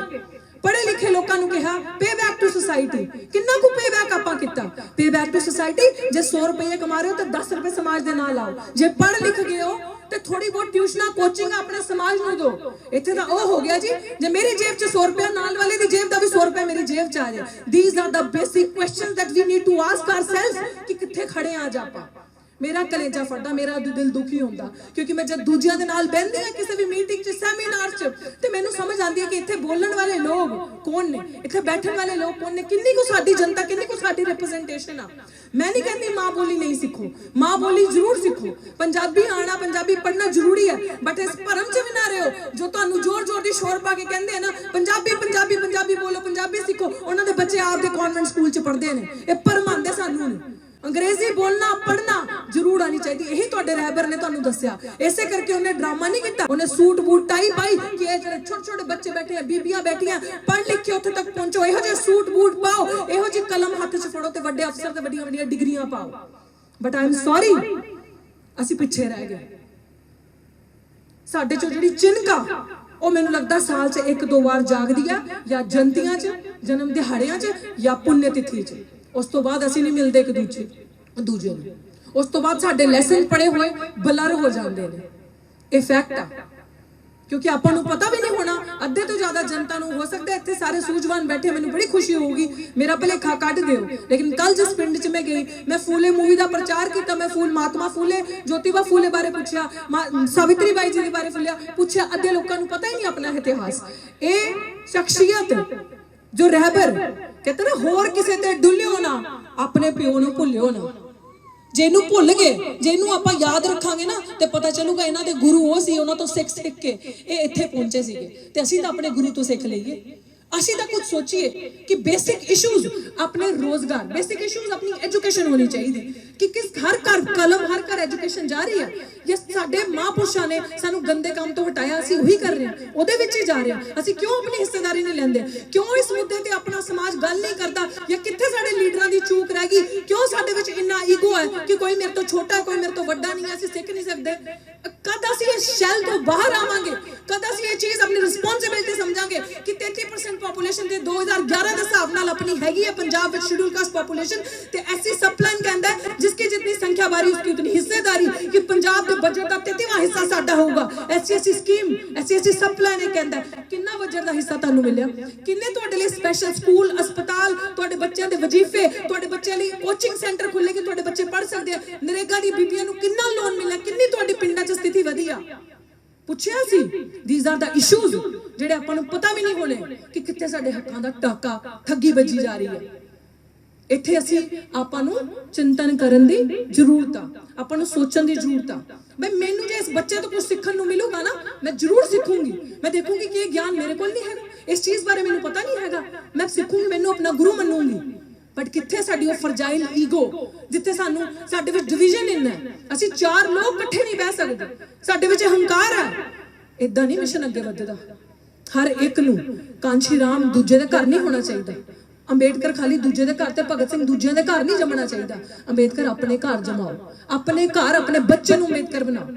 ਪੜ੍ਹੇ ਲਿਖੇ ਲੋਕਾਂ ਨੂੰ ਕਿਹਾ ਪੇ ਬੈਕ ਟੂ ਸੋਸਾਇਟੀ ਕਿੰਨਾ ਕੁ ਪੇ ਬੈਕ ਆਪਾਂ ਕੀਤਾ? ਪੇ ਬੈਕ ਟੂ ਸੋਸਾਇਟੀ ਜੇ 100 ਰੁਪਏ ਕਮਾ ਰਹੇ ਹੋ ਤਾਂ 10 ਰੁਪਏ ਸਮਾਜ ਦੇ ਨਾਲ ਲਾਓ। ਜੇ ਪੜ੍ਹ ਲਿਖ ਗਏ ਹੋ ਤੇ ਥੋੜੀ ਬਹੁਤ ਟਿਊਸ਼ਨਾਂ ਕੋਚਿੰਗ ਆਪਣੇ ਸਮਾਜ ਨੂੰ ਦਿਓ। ਇੱਥੇ ਤਾਂ ਉਹ ਹੋ ਗਿਆ ਜੀ, ਜੇ ਮੇਰੀ ਜੇਬ 'ਚ 100 ਰੁਪਏ ਨਾਲ ਵਾਲੇ ਦੀ ਜੇਬ ਦਾ ਵੀ 100 ਰੁਪਏ ਮੇਰੀ ਜੇਬ 'ਚ ਆ ਜਾਏ। These are the basic questions that we need to ask ourselves ਕਿ ਕਿੱਥੇ ਖੜੇ ਆ ਅੱਜ ਆਪਾਂ। ਮੇਰਾ ਕਲੇਜਾ ਫੜਦਾ, ਮੇਰਾ ਦਿਲ ਦੁਖੀ ਹੁੰਦਾ। ਕਿਉਂਕਿ ਮੈਂ ਜਦ ਦੂਜਿਆਂ ਦੇ ਨਾਲ ਬਹਿੰਦੀ ਹਾਂ, ਕਿਸੇ ਵੀ ਮੀਟਿੰਗ 'ਚ ਸੈਮੀਨਾਰ 'ਚ, ਤੇ ਮੈਨੂੰ ਸਮਝ ਆਉਂਦੀ ਹੈ ਕਿ ਇੱਥੇ ਬੋਲਣ ਵਾਲੇ ਲੋਕ ਕੌਣ ਨੇ? ਇੱਥੇ ਬੈਠਣ ਵਾਲੇ ਲੋਕ ਕੌਣ ਨੇ? ਕਿੰਨੀ ਕੁ ਸਾਡੀ ਜਨਤਾ, ਕਿੰਨੀ ਕੁ ਸਾਡੀ ਰਿਪਰੈਜ਼ੈਂਟੇਸ਼ਨ ਆ? ਮੈਂ ਨਹੀਂ ਕਹਿੰਦੀ ਮਾਂ ਬੋਲੀ ਨਹੀਂ ਸਿੱਖੋ। ਮਾਂ ਬੋਲੀ ਜ਼ਰੂਰ ਸਿੱਖੋ। ਪੰਜਾਬੀ ਆਣਾ ਪੰਜਾਬੀ ਪੜ੍ਹਨਾ ਜ਼ਰੂਰੀ ਹੈ ਬਟ ਇਸ ਭਰਮ 'ਚ ਵੀ ਨਾ ਰਹੋ। ਜੋ ਤੁਹਾਨੂੰ ਜ਼ੋਰ-ਜ਼ੋਰ ਦੀ ਸ਼ੋਰ ਪਾ ਕੇ ਕਹਿੰਦੇ ਆ ਨਾ, ਪੰਜਾਬੀ ਪੰਜਾਬੀ ਪੰਜਾਬੀ ਬੋਲੋ, ਪੰਜਾਬੀ ਸਿੱਖੋ, ਉਹਨਾਂ ਦੇ ਬੱਚੇ ਆਪਦੇ ਕਨਵੈਂਟ ਸਕੂਲ 'ਚ ਪੜ੍ਹਦੇ ਨੇ। ਇਹ ਭਰਮ ਆਉਂਦੇ ਸਾਨੂੰ ਨੇ ਅੰਗਰੇਜ਼ੀ ਬੋਲਣਾ, ਪੜ੍ਹਨਾ ਜ਼ਰੂਰ ਆਣੀ ਚਾਹੀਦੀ ਇਹੀ ਤੁਹਾਡੇ ਰਹਿਬਰ ਨੇ ਤੁਹਾਨੂੰ ਦੱਸਿਆ। ਇਸੇ ਕਰਕੇ ਉਹਨੇ ਡਰਾਮਾ ਨਹੀਂ ਕੀਤਾ। ਉਹਨੇ ਸੂਟ ਬੂਟ ਟਾਈ ਪਾਈ ਕਿ ਇਹ ਜਿਹੜੇ ਛੋਟੇ ਛੋਟੇ ਬੱਚੇ ਬੈਠੇ ਆ, ਬੀਬੀਆਂ ਬੈਠੀਆਂ, ਪੜ੍ਹ ਲਿਖ ਕੇ ਉੱਥੇ ਤੱਕ ਪਹੁੰਚੋ। ਇਹੋ ਜਿਹੇ ਸੂਟ ਬੂਟ ਪਾਓ, ਇਹੋ ਜਿਹੀ ਕਲਮ ਹੱਥ 'ਚ ਫੜੋ ਤੇ ਵੱਡੇ ਅਫਸਰ ਤੇ ਵੱਡੀਆਂ ਵੱਡੀਆਂ ਡਿਗਰੀਆਂ ਪਾਓ। ਬਟ ਆਈ ਐਮ ਸੌਰੀ ਅਸੀਂ ਪਿੱਛੇ ਰਹਿ ਗਏ। ਸਾਡੇ ਚੋਂ ਜਿਹੜੀ ਚਿੰਨਕਾ ਉਹ ਮੈਨੂੰ ਲੱਗਦਾ ਸਾਲ 'ਚ ਇੱਕ ਦੋ ਵਾਰ ਜਾਗਦੀ ਆ, ਜਾਂ ਜੰਤੀਆਂ 'ਚ, ਜਨਮ ਦਿਹਾੜਿਆਂ 'ਚ, ਜਾਂ ਪੁੰਨ ਤਿਥੀ 'ਚ। ਉਸ ਤੋਂ ਬਾਅਦ ਅਸੀਂ ਨਹੀਂ ਮਿਲਦੇ ਇੱਕ ਦੂਜੇ ਦੂਜੇ ਨੂੰ। ਉਸ ਤੋਂ ਬਾਅਦ ਸਾਡੇ ਲੈਸਨ ਪੜੇ ਹੋਏ ਬਲਰ ਹੋ ਜਾਂਦੇ ਨੇ। ਇਹ ਫੈਕਟ ਆ। ਕਿਉਂਕਿ ਆਪਾਂ ਨੂੰ ਪਤਾ ਵੀ ਨਹੀਂ ਹੋਣਾ, ਅੱਧੇ ਤੋਂ ਜ਼ਿਆਦਾ ਜਨਤਾ ਨੂੰ ਹੋ ਸਕਦਾ ਇੱਥੇ ਸਾਰੇ ਸੂਝਵਾਨ ਬੈਠੇ, ਮੈਨੂੰ ਬੜੀ ਖੁਸ਼ੀ ਹੋਊਗੀ, ਮੇਰਾ ਭਲੇਖਾ ਕੱਢ ਦਿਓ। ਲੇਕਿਨ ਕੱਲ ਜਿਸ ਪਿੰਡ 'ਚ ਮੈਂ ਗਈ, ਮੈਂ ਫੂਲੇ ਮੂਵੀ ਦਾ ਪ੍ਰਚਾਰ ਕੀਤਾ, ਮੈਂ ਫੂਲ ਮਹਾਤਮਾ ਫੂਲੇ, ਜੋਤੀਬਾ ਫੂਲੇ ਬਾਰੇ ਪੁੱਛਿਆ, ਮਾ- ਸਾਵਿਤਰੀ ਬਾਈ ਜੀ ਦੇ ਬਾਰੇ ਫੁੱਲਿਆ, ਪੁੱਛਿਆ, ਅੱਧੇ ਲੋਕਾਂ ਨੂੰ ਪਤਾ ਹੀ ਨਹੀਂ ਆਪਣਾ ਇਤਿਹਾਸ। ਇਹ ਸ਼ਖਸੀਅਤ ਜੋ ਰਹਿਬਰ ਕਹਿੰਦੇ ਨਾ, ਹੋਰ ਕਿਸੇ ਤੇ ਡੁੱਲਿਓ ਨਾ, ਆਪਣੇ ਪਿਓ ਨੂੰ ਭੁੱਲਿਓ ਨਾ। ਜੇ ਭੁੱਲ ਗਏ, ਜੇ ਇਹਨੂੰ ਆਪਾਂ ਯਾਦ ਰੱਖਾਂਗੇ ਨਾ, ਤੇ ਪਤਾ ਚੱਲੂਗਾ ਇਹਨਾਂ ਦੇ ਗੁਰੂ ਉਹ ਸੀ, ਉਹਨਾਂ ਤੋਂ ਸਿੱਖ ਸਿੱਖ ਕੇ, ਇਹ ਇੱਥੇ ਪਹੁੰਚੇ ਸੀਗੇ। ਤੇ ਅਸੀਂ ਤਾਂ ਆਪਣੇ ਗੁਰੂ ਤੋਂ ਸਿੱਖ ਲਈਏ। ਅਸੀਂ ਤਾਂ ਕੁਝ ਸੋਚੀਏ ਕਿ ਬੇਸਿਕ ਇਸ਼ੂਜ਼ ਆਪਣੇ ਰੋਜ਼ਗਾਰ ਬੇਸਿਕ ਇਸ਼ੂਜ਼ ਆਪਣੀ ਐਜੂਕੇਸ਼ਨ ਹੋਣੀ ਚਾਹੀਦੀ। ਕਿ ਕਿਸ ਹਰ ਘਰ ਕਲਮ ਹਰ ਘਰ ਐਜੂਕੇਸ਼ਨ ਜਾ ਰਹੀ ਹੈ ਜੇ ਸਾਡੇ ਮਹਾਂਪੁਰਸ਼ਾਂ ਨੇ ਸਾਨੂੰ ਗੰਦੇ ਕੰਮ ਤੋਂ ਹਟਾਇਆ ਅਸੀਂ ਉਹੀ ਕਰ ਰਹੇ ਹਾਂ। ਉਹਦੇ ਵਿੱਚ ਹੀ ਜਾ ਰਹੇ ਹਾਂ। ਅਸੀਂ ਕਿਉਂ ਆਪਣੀ ਹਿੱਸੇਦਾਰੀ ਨਹੀਂ ਲੈਂਦੇ? ਕਿਉਂ ਇਸ ਮੁੱਦੇ ਤੇ ਆਪਣਾ ਸਮਾਜ ਗੱਲ ਨਹੀਂ ਕਰਦਾ? ਜਾਂ ਕਿੱਥੇ ਸਾਡੇ ਲੀਡਰਾਂ ਦੀ ਚੂਕ ਰਹਿ ਗਈ? ਕਿਉਂ ਸਾਡੇ ਵਿੱਚ ਇੰਨਾ ਈਗੋ ਹੈ ਕਿ ਕੋਈ ਮੇਰੇ ਤੋਂ ਛੋਟਾ ਹੈ, ਕੋਈ ਮੇਰੇ ਤੋਂ ਵੱਡਾ ਨਹੀਂ ਹੈ ਅਸੀਂ ਸਿੱਖ ਨਹੀਂ ਸਕਦੇ? ਕਦ ਅਸੀਂ ਇਸ ਸ਼ੈਲ ਤੋਂ ਬਾਹਰ ਆਵਾਂਗੇ? ਕਦ ਅਸੀਂ ਇਹ ਚੀਜ਼ ਆਪਣੀ ਰਿਸਪੌਂਸਿਬਿਲਟੀ ਸਮਝਾਂਗੇ ਕਿ ਐਸੀ ਪੋਪੂਲੇਸ਼ਨ ਦੇ 2011 ਦੇ ਹਿਸਾਬ ਨਾਲ ਆਪਣੀ ਹੈਗੀ ਹੈ ਪੰਜਾਬ ਵਿੱਚ ਸ਼ਡਿਊਲ ਕਾਸਟ ਪੋਪੂਲੇਸ਼ਨ ਤੇ ਐਸੀ ਸਬ ਪਲਾਨ ਕਹਿੰਦਾ ਹੈ ਜਿਸकी जितनी संख्या बारी उसकी उतनी हिस्सेदारी कि पंजाब ਦੇ ਬਜਟ ਦਾ 33ਵਾਂ ਹਿੱਸਾ ਸਾਡਾ ਹੋਊਗਾ। ਐਸੀ ਐਸੀ ਸਕੀਮ ਐਸੀ ਐਸੀ ਸਬ ਇਹ ਕਹਿੰਦਾ ਕਿੰਨਾ ਬਜਟ ਦਾ ਹਿੱਸਾ ਤੁਹਾਨੂੰ ਮਿਲਿਆ? ਕਿੰਨੇ ਤੁਹਾਡੇ ਲਈ ਸਪੈਸ਼ਲ ਸਕੂਲ ਹਸਪਤਾਲ, ਤੁਹਾਡੇ ਬੱਚਿਆਂ ਦੇ ਵਜ਼ੀਫੇ, ਤੁਹਾਡੇ ਬੱਚਿਆਂ ਲਈ ਕੋਚਿੰਗ ਸੈਂਟਰ ਖੁੱਲੇਗੇ ਤੁਹਾਡੇ ਬੱਚੇ ਪੜ੍ਹ ਸਕਦੇ ਆ। ਨਰੇਗਾ ਦੀ ਬੀਬੀਆਂ ਨੂੰ ਕਿੰਨਾ ਲੋਨ ਮਿਲਿਆ? ਕਿੰਨੀ ਤੁਹਾਡੀ ਪਿੰਡਾਂ 'ਚ ਸਥਿਤੀ ਵਧੀ ਪੁੱਛਿਆ ਸੀ? ਥੀਸ ਆਰ ਦਾ ਇਸ਼ੂਜ਼ ਜਿਹੜੇ ਆਪਾਂ ਨੂੰ ਪਤਾ ਵੀ ਨਹੀਂ ਹੋਣੇ ਕਿ ਕਿੱਥੇ ਸਾਡੇ ਹੱਕਾਂ ਦਾ ਟਾਕਾ ਠੱਗੀ ਵੱਜੀ ਜਾ ਰਹੀ ਹੈ। ਇੱਥੇ ਅਸੀਂ ਆਪਾਂ ਨੂੰ ਚਿੰਤਨ ਕਰਨ ਦੀ ਜ਼ਰੂਰਤ ਆ। ਆਪਾਂ ਨੂੰ ਸੋਚਣ ਦੀ ਜ਼ਰੂਰਤ ਆ। ਬਈ ਮੈਨੂੰ ਜੇ ਇਸ ਬੱਚੇ ਤੋਂ ਕੁਝ ਸਿੱਖਣ ਨੂੰ ਮਿਲੂਗਾ ਨਾ, ਮੈਂ ਜ਼ਰੂਰ ਸਿੱਖੂੰਗੀ। ਮੈਂ ਦੇਖੂੰਗੀ ਕਿ ਇਹ ਗਿਆਨ ਮੇਰੇ ਕੋਲ ਨਹੀਂ ਹੈਗਾ। ਇਸ ਚੀਜ਼ ਬਾਰੇ ਮੈਨੂੰ ਪਤਾ ਨਹੀਂ ਹੈਗਾ। ਮੈਂ ਸਿੱਖੂੰਗੀ, ਮੈਨੂੰ ਆਪਣਾ ਗੁਰੂ ਮੰਨੂੰਗੀ। ਬਟ ਕਿੱਥੇ ਸਾਡੀ ਉਹ ਫਰਜਾਈਲ ਈਗੋ ਜਿੱਥੇ ਸਾਨੂੰ ਸਾਡੇ ਵਿੱਚ ਡਿਵੀਜ਼ਨ ਇੰਨਾ ਹੈ। ਅਸੀਂ ਚਾਰ ਲੋਕ ਇਕੱਠੇ ਨਹੀਂ ਬਹਿ ਸਕਦੇ। ਸਾਡੇ ਵਿੱਚ ਹੰਕਾਰ ਹੈ। ਇਦਾਂ ਨਹੀਂ ਮਿਸ਼ਨ ਅੱਗੇ ਵੱਧਦਾ। ਹਰ ਇੱਕ ਨੂੰ ਕਾਂਸ਼ੀ ਰਾਮ ਦੂਜੇ ਦੇ ਘਰ ਨਹੀਂ ਹੋਣਾ ਚਾਹੀਦਾ। ਅੰਬੇਡਕਰ ਖਾਲੀ ਦੂਜੇ ਦੇ ਘਰ ਤੇ ਭਗਤ ਸਿੰਘ ਦੂਜਿਆਂ ਦੇ ਘਰ ਨਹੀਂ ਜੰਮਣਾ ਚਾਹੀਦਾ। ਅੰਬੇਡਕਰ ਆਪਣੇ ਘਰ ਜਮਾਓ। ਆਪਣੇ ਘਰ, ਆਪਣੇ ਬੱਚੇ ਨੂੰ ਅੰਬੇਡਕਰ ਬਣਾਓ।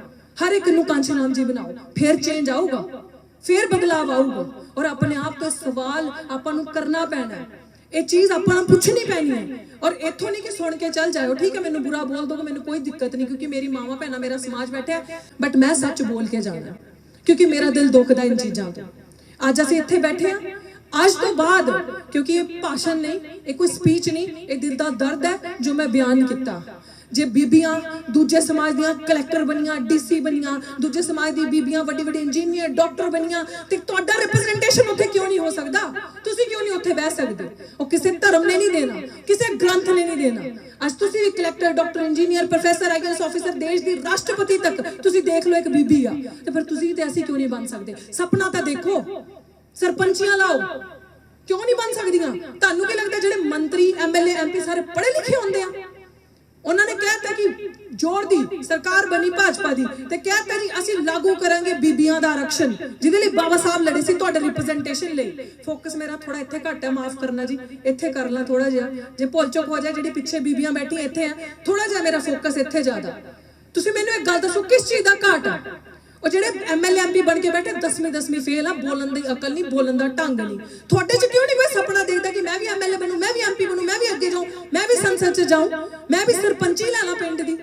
ਹਰ ਇੱਕ ਨੂੰ ਕਾਂਸ਼ੀ ਰਾਮ ਜੀ ਬਣਾਓ। ਫਿਰ ਚੇਂਜ ਆਊਗਾ। ਫਿਰ ਬਦਲਾਵ ਆਊਗਾ। ਔਰ ਆਪਣੇ ਆਪ ਤੋਂ ਸਵਾਲ ਆਪਾਂ ਨੂੰ ਕਰਨਾ ਪੈਣਾ ਹੈ। ਇਹ ਚੀਜ਼ ਆਪਾਂ ਨੂੰ ਪੁੱਛਣੀ ਪੈਣੀ ਹੈ। ਔਰ ਇੱਥੋਂ ਨਹੀਂ ਕਿ ਸੁਣ ਕੇ ਚੱਲ ਜਾਇਓ। ਠੀਕ ਹੈ, ਮੈਨੂੰ ਬੁਰਾ ਬੋਲ ਦੋਗੇ ਮੈਨੂੰ ਕੋਈ ਦਿੱਕਤ ਨਹੀਂ, ਕਿਉਂਕਿ ਮੇਰੀ ਮਾਵਾ, ਭੈਣਾਂ, ਮੇਰਾ ਸਮਾਜ ਬੈਠਿਆ ਬਟ ਮੈਂ ਸੱਚ ਬੋਲ ਕੇ ਜਾਣਾ ਕਿਉਂਕਿ ਮੇਰਾ ਦਿਲ ਦੁਖਦਾ ਇਨ ਚੀਜ਼ਾਂ ਤੋਂ। ਅੱਜ ਅਸੀਂ ਇੱਥੇ ਬੈਠੇ ਆ ਅੱਜ ਤੋਂ ਬਾਅਦ, ਕਿਉਂਕਿ ਇਹ ਭਾਸ਼ਣ ਨਹੀਂ, ਇਹ ਕੋਈ ਸਪੀਚ ਨਹੀਂ, ਇਹ ਦਿਲ ਦਾ ਦਰਦ ਹੈ, ਜੋ ਮੈਂ ਬਿਆਨ ਕੀਤਾ। ਜੇ ਬੀਬੀਆਂ ਦੂਜੇ ਸਮਾਜ ਦੀਆਂ ਕਲੈਕਟਰ ਬਣੀਆਂ ਡੀਸੀ ਬਣੀਆਂ, ਦੂਜੇ ਸਮਾਜ ਦੀ ਬੀਬੀਆਂ, ਵੱਡੇ ਵੱਡੇ ਇੰਜੀਨੀਅਰ ਡਾਕਟਰ ਬਣੀਆਂ, ਤੇ ਤੁਹਾਡਾ ਰਿਪਰੈਜ਼ੈਂਟੇਸ਼ਨ ਉੱਥੇ ਕਿਉਂ ਨਹੀਂ ਹੋ ਸਕਦਾ? ਤੁਸੀਂ ਕਿਉਂ ਨਹੀਂ ਉੱਥੇ ਬਹਿ ਸਕਦੇ? ਉਹ ਕਿਸੇ ਧਰਮ ਨੇ ਨਹੀਂ ਦੇਣਾ, ਕਿਸੇ ਗ੍ਰੰਥ ਨੇ ਨਹੀਂ ਦੇਣਾ। ਅੱਜ ਤੁਸੀਂ ਵੀ collector doctor engineer professor IAS officer ਦੇਸ਼ ਦੀ ਰਾਸ਼ਟਰਪਤੀ ਤੱਕ ਤੁਸੀਂ ਦੇਖ ਲਓ ਇੱਕ ਬੀਬੀ ਆ, ਤੇ ਫਿਰ ਤੁਸੀਂ ਤੇ ਅਸੀਂ ਕਿਉਂ ਨਹੀਂ ਬਣ ਸਕਦੇ? ਸੁਪਨਾ ਤਾਂ ਦੇਖੋ, ਸਰਪੰਚੀਆਂ ਲਾਓ। ਕਿਉਂ ਨਹੀਂ ਬਣ ਸਕਦੀਆਂ? ਤੁਹਾਨੂੰ ਕੀ ਲੱਗਦਾ ਜਿਹੜੇ ਮੰਤਰੀ ਐਮਐਲਏ ਐਮਪੀ ਸਾਰੇ ਪੜ੍ਹੇ ਲਿਖੇ ਹੁੰਦੇ ਆ? ਉਹਨਾਂ ਨੇ ਕਹਿਤਾ ਕਿ ਜੋੜ ਦੀ ਸਰਕਾਰ ਬਣੀ ਭਾਜਪਾ ਦੀ ਤੇ ਕਹਿਤਾ ਜੀ ਅਸੀਂ ਲਾਗੂ ਕਰਾਂਗੇ ਬੀਬੀਆਂ ਦਾ ਆਰਕਸ਼ਣ ਜਿਹਦੇ ਲਈ ਬਾਬਾ ਸਾਹਿਬ ਲੜੇ ਸੀ ਤੁਹਾਡੇ ਰਿਪਰੈਜ਼ੈਂਟੇਸ਼ਨ ਲਈ। ਫੋਕਸ ਮੇਰਾ ਥੋੜਾ ਇੱਥੇ ਘੱਟ ਹੈ, ਮਾਫ ਕਰਨਾ ਜੀ। ਇੱਥੇ ਕਰ ਲਾਂ ਥੋੜਾ ਜਿਹਾ। ਜੇ ਭੁੱਲ ਚੁੱਕ ਹੋ ਜਾਏ, ਜਿਹੜੀ ਪਿੱਛੇ ਬੀਬੀਆਂ ਬੈਠੀਆਂ ਇੱਥੇ ਆ ਥੋੜਾ ਜਿਹਾ ਮੇਰਾ ਫੋਕਸ ਇੱਥੇ ਜ਼ਿਆਦਾ। ਤੁਸੀਂ ਮੈਨੂੰ ਇੱਕ ਗੱਲ ਦੱਸੋ, ਕਿਸ ਚੀਜ਼ ਦਾ ਘਾਟ ਆ? ਉਹ ਜਿਹੜੇ ਐਮਐਲਏ ਐਮਪੀ ਬਣ ਕੇ ਬੈਠੇ 10ਵੀਂ 10ਵੀਂ ਫੇਲ ਆ, ਬੋਲਣ ਦੀ ਅਕਲ ਨਹੀਂ, ਬੋਲਣ ਦਾ ਢੰਗ ਨਹੀਂ। ਤੁਹਾਡੇ ਚ ਕਿਉਂ ਨਹੀਂ ਕੋਈ ਸੁਪਨਾ ਦੇਖਦਾ ਕਿ ਮੈਂ ਵੀ ਐਮਐਲਏ ਬਣੂ, ਮੈਂ ਵੀ ਐਮਪੀ ਬਣੂ, ਮੈਂ ਵੀ ਅੱਗੇ ਜਾਊਂ, ਮੈਂ ਵੀ ਸੰਸਦ ਚ ਜਾਊਂ, ਮੈਂ ਵੀ ਸਰਪੰਚੀ ਲੈ ਲਾਂ ਪਿੰਡ ਦੀ।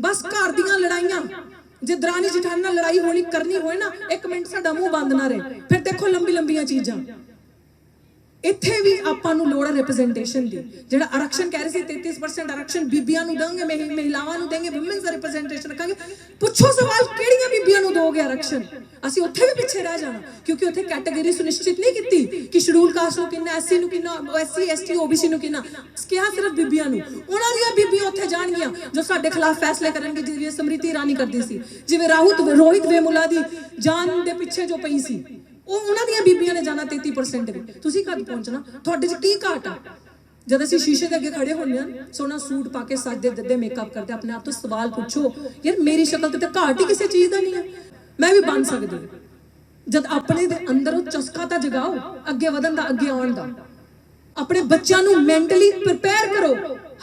ਬਸ ਘਰ ਦੀਆਂ ਲੜਾਈਆਂ, ਜੇ ਦਰਾਨੀ ਜਠਾਨੀ ਨਾਲ ਲੜਾਈ ਹੋਣੀ, ਕਰਨੀ ਹੋਏ ਨਾ, ਇੱਕ ਮਿੰਟ ਸਾਡਾ ਮੂੰਹ ਬੰਦ ਨਾ ਰਹੇ। ਫਿਰ ਦੇਖੋ ਲੰਬੀ ਲੰਬੀਆਂ ਚੀਜ਼ਾਂ। ਇੱਥੇ ਵੀ ਆਪਾਂ ਨੂੰ ਲੋੜ ਹੈ ਰਿਪਰੈਜ਼ੈਂਟੇਸ਼ਨ ਦੀ। ਜਿਹੜਾ ਆਰਕਸ਼ਣ ਕਹਿ ਰਹੇ ਸੀ 33% ਆਰਕਸ਼ਣ ਬੀਬੀਆਂ ਨੂੰ ਦਾਂਗੇ ਮਹਿਲਾਵਾਂ ਨੂੰ ਦੇਂਗੇ ਵਿਮਨਸ ਦਾ ਰਿਪਰੈਜ਼ੈਂਟੇਸ਼ਨ ਰੱਖਾਂਗੇ। ਪੁੱਛੋ ਸਵਾਲ, ਕਿਹੜੀਆਂ ਬੀਬੀਆਂ ਨੂੰ ਦੋਗੇ ਆਰਕਸ਼ਣ ਅਸੀਂ ਉੱਥੇ ਵੀ ਪਿੱਛੇ ਰਹਿ ਜਾਣਾ, ਕਿਉਂਕਿ ਉੱਥੇ ਕੈਟਾਗਰੀ ਸੁਨਿਸ਼ਚਿਤ ਨਹੀਂ ਕੀਤੀ ਕਿ ਸ਼ਡਿਊਲ ਕਾਸਟ ਨੂੰ ਕਿੰਨਾ ਐਸਸੀ ਨੂੰ ਕਿੰਨਾ ਐਸਸੀ ਐਸਟੀ ਓਬੀਸੀ ਨੂੰ ਕਿੰਨਾ। ਕਿਹਾ ਸਿਰਫ ਬੀਬੀਆਂ ਨੂੰ। ਉਹਨਾਂ ਦੀਆਂ ਬੀਬੀਆਂ ਉੱਥੇ ਜਾਣਗੀਆਂ, ਜੋ ਸਾਡੇ ਖਿਲਾਫ ਫੈਸਲੇ ਕਰਨਗੇ, ਜਿਵੇਂ ਸਮ੍ਰਿਤੀ ਇਰਾਨੀ ਕਰਦੀ ਸੀ, ਜਿਵੇਂ ਰਾਹੁਤ ਰੋਹਿਤ ਵੇਮੁਲਾ ਦੀ ਜਾਨ ਦੇ ਪਿੱਛੇ ਜੋ ਪਈ ਸੀ। ਉਹ ਉਹਨਾਂ ਦੀਆਂ ਬੀਬੀਆਂ ਨੇ ਜਾਣਾ 33% ਵੀ। ਤੁਸੀਂ ਕਦ ਪਹੁੰਚਣਾ। ਤੁਹਾਡੇ 'ਚ ਕੀ ਘਾਟ ਆ? ਜਦ ਅਸੀਂ ਸ਼ੀਸ਼ੇ ਦੇ ਅੱਗੇ ਖੜੇ ਹੁੰਦੇ ਹਾਂ, ਸੋਹਣਾ ਸੂਟ ਪਾ ਕੇ ਸੱਜਦੇ ਦੱਦੇ ਮੇਕਅਪ ਕਰਦੇ ਆਪਣੇ ਆਪ ਤੋਂ ਸਵਾਲ ਪੁੱਛੋ, ਯਾਰ ਮੇਰੀ ਸ਼ਕਲ ਤੇ ਤਾਂ ਘਾਟ ਹੀ ਕਿਸੇ ਚੀਜ਼ ਦਾ ਨਹੀਂ ਹੈ ਮੈਂ ਵੀ ਬਣ ਸਕਦੀ ਜਦ ਆਪਣੇ ਦੇ ਅੰਦਰੋਂ ਚਸਕਾ ਤਾਂ ਜਗਾਓ, ਅੱਗੇ ਵਧਣ ਦਾ, ਅੱਗੇ ਆਉਣ ਦਾ। ਆਪਣੇ ਬੱਚਿਆਂ ਨੂੰ ਮੈਂਟਲੀ ਪ੍ਰਿਪੇਅਰ ਕਰੋ।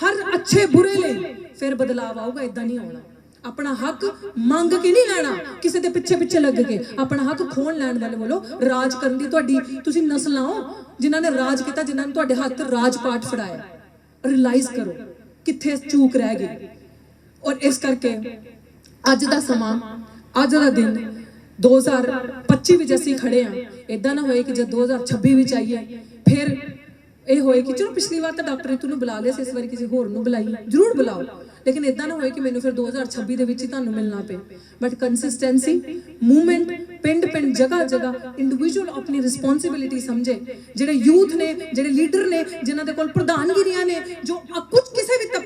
ਹਰ ਅੱਛੇ ਬੁਰੇ ਲਈ। ਫਿਰ ਬਦਲਾਵ ਆਊਗਾ ਇਦਾਂ ਨਹੀਂ ਆਉਣਾ ਆਪਣਾ ਹੱਕ ਮੰਗ ਕੇ ਨਹੀਂ ਲੈਣਾ। ਕਿਸੇ ਦੇ ਪਿੱਛੇ ਪਿੱਛੇ ਲੱਗ ਕੇ। ਆਪਣਾ ਹੱਕ ਖੋਣ ਲੈਣ ਵਾਲੇ ਬੋਲੋ ਰਾਜ ਕਰਨ ਦੀ ਤੁਹਾਡੀ ਤੁਸੀਂ ਨਸਲਾਂ ਹੋ ਜਿਨ੍ਹਾਂ ਨੇ ਰਾਜ ਕੀਤਾ, ਜਿਨ੍ਹਾਂ ਨੇ ਤੁਹਾਡੇ ਹੱਥ ਰਾਜ ਪਾਠ ਫੜਾਇਆ। ਰਿਅਲਾਈਜ਼ ਕਰੋ ਕਿੱਥੇ ਚੂਕ ਰਹਿ ਗਈ ਔਰ ਇਸ ਕਰਕੇ ਅੱਜ ਦਾ ਸਮਾਂ, ਅੱਜ ਦਾ ਦਿਨ 2025 ਵਿੱਚ ਅਸੀਂ ਖੜੇ ਆ ਇਦਾਂ ਨਾ ਹੋਏ ਕਿ ਜਦ 2026 ਵਿੱਚ ਆਈਏ ਫਿਰ ਇਹ ਹੋਏ ਕਿ ਚਲੋ ਪਿਛਲੀ ਵਾਰ ਤਾਂ ਡਾਕਟਰ ਰਿਤੂ ਨੂੰ ਬੁਲਾ ਲਿਆ ਸੀ, ਇਸ ਵਾਰੀ ਕਿਸੇ ਹੋਰ ਨੂੰ ਬੁਲਾਈ, ਜਰੂਰ ਬੁਲਾਓ। ਲੇਕਿਨ ਇਦਾਂ ਨਾ ਹੋਏ ਕਿ ਮੈਨੂੰ ਫਿਰ 2026 ਦੇ ਵਿੱਚ ਹੀ ਤੁਹਾਨੂੰ ਮਿਲਣਾ ਪਏ। ਬਟ ਕੰਸਿਸਟੈਂਸੀ ਮੂਵਮੈਂਟ ਪਿੰਡ ਪਿੰਡ, ਜਗ੍ਹਾ ਜਗ੍ਹਾ ਇੰਡੀਵਿਜੂਅਲ ਆਪਣੀ ਰਿਸਪੌਂਸਿਬਿਲਿਟੀ ਸਮਝੇ। ਜਿਹੜੇ ਯੂਥ ਨੇ, ਜਿਹੜੇ ਲੀਡਰ ਨੇ, ਜਿਨ੍ਹਾਂ ਦੇ ਕੋਲ ਪ੍ਰਧਾਨਗਿਰੀਆਂ ਨੇ, ਜੋ ਅ- ਕੁਝ ਕਿਸੇ ਵੀ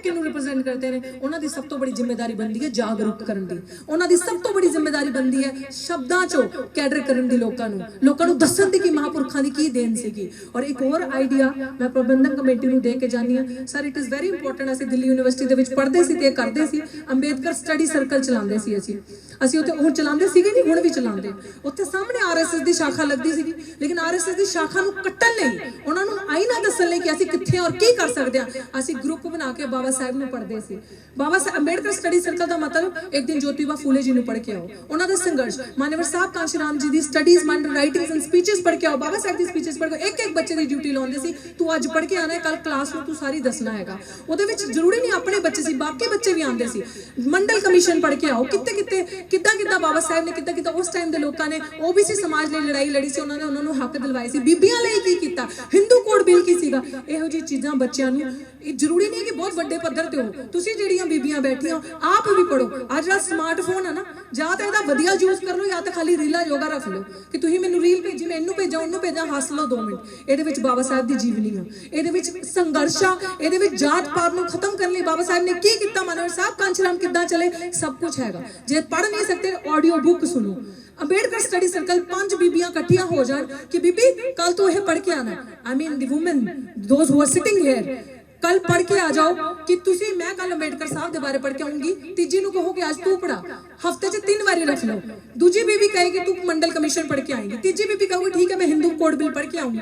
ਤਬਕੇ ਨੂੰ ਰਿਪਰੈਜ਼ੈਂਟ ਉਹਨਾਂ ਦੀ ਸਭ ਤੋਂ ਬੜੀ ਜ਼ਿੰਮੇਵਾਰੀ ਬਣਦੀ ਹੈ ਜਾਗਰੂਕ ਕਰਨ ਦੀ। ਉਹਨਾਂ ਦੀ ਸਭ ਤੋਂ ਬੜੀ ਜ਼ਿੰਮੇਵਾਰੀ ਬਣਦੀ ਹੈ ਸ਼ਬਦਾਂ 'ਚੋਂ ਕੈਡਰ ਕਰਨ ਦੀ ਲੋਕਾਂ ਨੂੰ। ਲੋਕਾਂ ਨੂੰ ਦੱਸਣ ਦੀ ਕਿ ਮਹਾਂਪੁਰਖਾਂ ਦੀ ਕੀ ਦੇਣ ਸੀਗੀ। ਔਰ ਇੱਕ ਹੋਰ ਆਈਡੀਆ ਮੈਂ ਪ੍ਰਬੰਧਕ ਕਮੇਟੀ ਨੂੰ ਦੇ ਕੇ ਜਾਨੀ ਆ sir it is very important ਅਸੀਂ ਦਿੱਲੀ ਯੂਨੀਵਰਸਿਟੀ ਦੇ ਵਿੱਚ ਪੜ੍ਹਦੇ ਸੀ ਤੇ ਕਰਦੇ ਸੀ। ਅੰਬੇਦਕਰ ਸਟੱਡੀ ਸਰਕਲ ਚਲਾਉਂਦੇ ਸੀ ਅਸੀਂ। ਅਸੀਂ ਉੱਥੇ ਹੁਣ ਚਲਾਉਂਦੇ ਸੀਗੇ ਨਹੀਂ, ਹੁਣ ਵੀ ਚਲਾਉਂਦੇ। ਉੱਥੇ ਸਾਹਮਣੇ ਆਰਐਸਐਸ ਦੀ ਸ਼ਾਖਾ ਲੱਗਦੀ ਸੀਗੀ। ਲੇਕਿਨ ਆਰਐਸਐਸ ਦੀ ਸ਼ਾਖਾ ਨੂੰ ਕੱਟਣ ਲਈ, ਉਹਨਾਂ ਨੂੰ ਆਈ ਨਾ ਦੱਸਣ ਲਈ ਕਿ ਅਸੀਂ ਕਿੱਥੇ ਔਰ ਕੀ ਕਰ ਸਕਦੇ ਹਾਂ। ਅਸੀਂ ਗਰੁੱਪ ਬਣਾ ਕੇ ਬਾਬਾ ਸਾਹਿਬ ਨੂੰ ਪੜ੍ਹਦੇ ਸੀ। ਬਾਬਾ ਸਾਹਿਬ ਅੰਬੇਡਕਰ ਸਟੱਡੀ ਸਰਕਲ ਦਾ ਮਤਲਬ ਇੱਕ ਦਿਨ ਜੋਤੀਬਾ ਫੂਲੇ ਜੀ ਨੂੰ ਪੜ੍ਹ ਕੇ ਆਓ। ਉਹਨਾਂ ਦਾ ਸੰਘਰਸ਼। ਮਾਨਵਰ ਸਾਹਿਬ ਕਾਂਸ਼ੀਰਾਮ ਜੀ ਦੀ ਸਟੱਡੀਜ਼ ਮੰਡ ਰਾਈਟਿੰਗਸ ਐਂਡ ਸਪੀਚਸ ਪੜ੍ਹ ਕੇ ਆਓ। ਬਾਬਾ ਸਾਹਿਬ ਦੀ ਸਪੀਚਸ ਪੜ੍ਹ ਕੇ ਇੱਕ ਇੱਕ ਬੱਚੇ ਦੀ ਡਿਊਟੀ ਲਾਉਂਦੇ ਸੀ। ਤੂੰ ਅੱਜ ਪੜ੍ਹ ਕੇ ਆਣਾ ਹੈ ਕੱਲ ਕਲਾਸ ਨੂੰ ਤੂੰ ਸਾਰੀ ਦੱਸਣਾ ਹੈਗਾ। ਉਹਦੇ ਵਿੱਚ ਜ਼ਰੂਰੀ ਨਹੀਂ ਆਪਣੇ ਬੱਚੇ ਸੀ, ਬਾਕੀ ਬੱਚੇ ਵੀ ਆਉਂਦੇ ਸੀ। ਮੰਡਲ ਕਮਿਸ਼ਨ ਪੜ੍ਹ ਕੇ ਆਓ। ਕਿੱਥੇ ਕਿੱਤੇ ਕਿੱਦਾਂ ਕਿੱਦਾਂ ਬਾਬਾ ਸਾਹਿਬ ਨੇ ਕਿੱਦਾਂ ਕਿੱਦਾਂ ਉਸ ਟਾਈਮ ਦੇ ਲੋਕਾਂ ਨੇ ਓਬੀਸੀ ਸਮਾਜ ਲਈ ਲੜਾਈ ਲੜੀ ਸੀ। ਉਹਨਾਂ ਨੇ ਉਹਨਾਂ ਨੂੰ ਹੱਕ ਦਿਲਵਾਏ ਸੀ। ਬੀਬੀਆਂ ਲਈ ਕੀ ਕੀਤਾ? ਹਿੰਦੂ ਕੋਡ ਬਿੱਲ ਕੀ ਸੀਗਾ? ਇਹੋ ਜਿਹੀ ਚੀਜ਼ਾਂ ਬੱਚਿਆਂ ਨੂੰ ਇਹ ਜ਼ਰੂਰੀ ਨਹੀਂ ਕਿ ਬਹੁਤ ਵੱਡੇ ਪੱਧਰ ਤੇ ਹੋ ਤੁਸੀਂ ਜਿਹੜੀਆਂ ਬੀਬੀਆਂ ਬੈਠੀਆਂ, ਆਪ ਵੀ ਪੜੋ ਅੱਜ ਦਾ ਸਮਾਰਟਫੋਨ ਹੈ ਨਾ, ਜਾਂ ਤਾਂ ਇਹਦਾ ਵਧੀਆ ਯੂਜ਼ ਕਰ ਲਓ, ਜਾਂ ਤਾਂ ਖਾਲੀ ਰੀਲਾ ਯੋਗਾ ਰੱਖ ਲਓ। ਕਿ ਤੁਸੀਂ ਮੈਨੂੰ ਰੀਲ ਭੇਜੀ, ਮੈਂ ਇਹਨੂੰ ਭੇਜਾਂ, ਉਹਨੂੰ ਭੇਜਾਂ, ਹੱਸ ਲਓ 2 ਮਿੰਟ। ਇਹਦੇ ਵਿੱਚ ਬਾਬਾ ਸਾਹਿਬ ਦੀ ਜੀਵਨੀ ਆ। ਇਹਦੇ ਵਿੱਚ ਸੰਘਰਸ਼ ਇਹਦੇ ਵਿੱਚ ਜਾਤ ਪਾਤ ਨੂੰ ਖਤਮ ਕਰਨ ਲਈ ਬਾਬਾ ਸਾਹਿਬ ਨੇ ਕੀ ਕੀਤਾ? ਮਨੋਹਰ ਸਾਹਿਬ ਕਾਂਚਰਾਮ ਕਿੱਦਾਂ ਚਲੇ? ਸਭ ਕੁਝ ਹੈਗਾ। ਜੇ ਪੜ੍ਹ ਨਹੀਂ ਸਕਦੇ ਆਡੀਓ ਬੁੱਕ ਸੁਣੋ। ਅੰਬੇਡਕਰ ਸਟੱਡੀ ਸਰਕਲ ਪੰਜ ਬੀਬੀਆਂ ਇਕੱਠੀਆਂ ਹੋ ਜਾਣ ਕਿ ਬੀਬੀ ਕੱਲ ਤੂੰ ਇਹ ਪੜ੍ਹ ਕੇ ਆਣਾ I mean the women those who are sitting here ਕੱਲ ਪੜ੍ਹ ਕੇ ਆ ਜਾਓ ਕਿ ਤੁਸੀਂ, ਮੈਂ ਕੱਲ ਅੰਬੇਡਕਰ ਸਾਹਿਬ ਦੇ ਬਾਰੇ ਪੜ੍ਹ ਕੇ ਆਉਂਗੀ ਤੀਜੀ ਨੂੰ ਕਹੋਗੇ ਅੱਜ ਤੂੰ ਪੜਾ ਹਫ਼ਤੇ 'ਚ ਤਿੰਨ ਵਾਰੀ ਰੱਖ ਲਓ। ਦੂਜੀ ਬੀਬੀ ਕਹੇਗੀ ਤੂੰ ਮੰਡਲ ਕਮਿਸ਼ਨ ਪੜ੍ਹ ਕੇ ਆਏਗੀ। ਤੀਜੀ ਬੀਬੀ ਕਹੂਗੀ, ਠੀਕ ਹੈ, ਮੈਂ ਹਿੰਦੂ ਕੋਡ ਬਿੱਲ ਪੜ੍ਹ ਕੇ ਆਉਂਗੀ